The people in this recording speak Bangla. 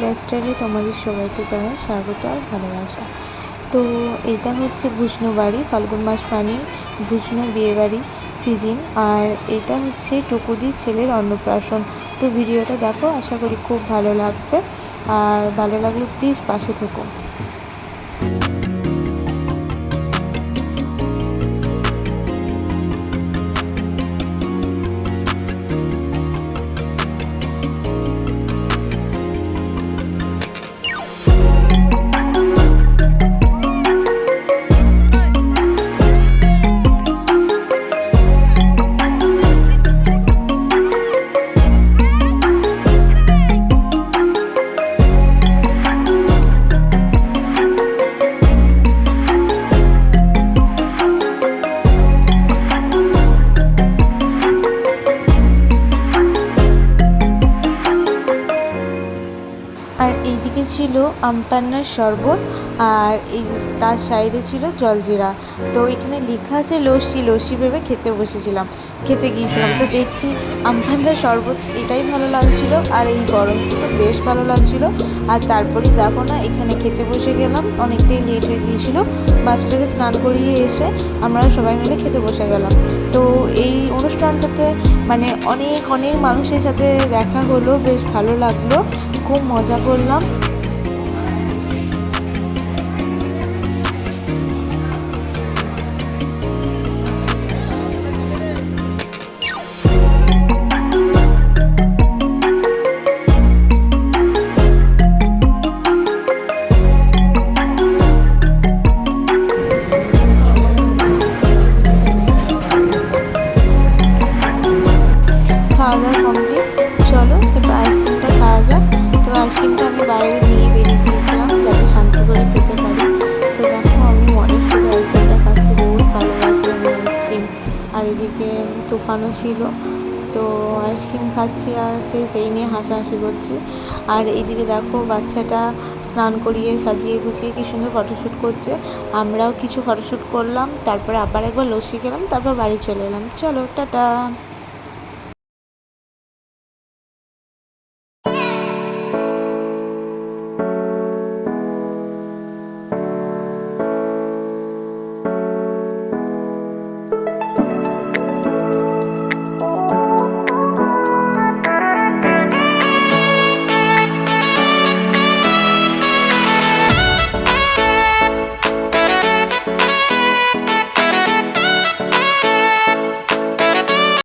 লাইফস্টাইলে তোমাদের সবাইকে জানাই স্বাগত আর ভালোবাসা। তো এটা হচ্ছে ভুষ্ণু বাড়ি, ফাল্গুন মাস মানে ভুষ্ণু বিয়েবাড়ি সিজিন। আর এটা হচ্ছে টুকুদি ছেলের অন্নপ্রাশন। তো ভিডিওটা দেখো, আশা করি খুব ভালো লাগবে। আর ভালো লাগলে প্লিজ পাশে থেকো। আর এইদিকে ছিল আমপান্নার শরবত আর এই তার সাইডে ছিল জলজিরা। তো এখানে লেখা আছে লস্যি লস্যি ভেবে খেতে বসেছিলাম, খেতে গিয়েছিলাম। তো দেখছি আমপান্নার শরবত এটাই ভালো লাগছিল আর এই গরমটা তো বেশ ভালো লাগছিল। আর তারপরে দেখো না, এখানে খেতে বসে গেলাম, অনেকটাই লেট হয়ে গিয়েছিল। বাচ্চাটাকে স্নান করিয়ে এসে আমরা সবাই মিলে খেতে বসে গেলাম। তো এই অনুষ্ঠানটাতে মানে অনেক অনেক মানুষের সাথে দেখা হলো, বেশ ভালো লাগল। খুব মজা করলাম। তুফানও ছিল। তো আইসক্রিম খাচ্ছি আর সেই সেই নিয়ে হাসাহাসি করছি। আর এইদিকে দেখো বাচ্চাটা স্নান করিয়ে সাজিয়ে গুছিয়ে কি সুন্দর ফটোশ্যুট করছে। আমরাও কিছু ফটোশ্যুট করলাম, তারপরে আবার একবার লস্যি খেলাম, তারপর বাড়ি চলে এলাম। চলো, টাটা।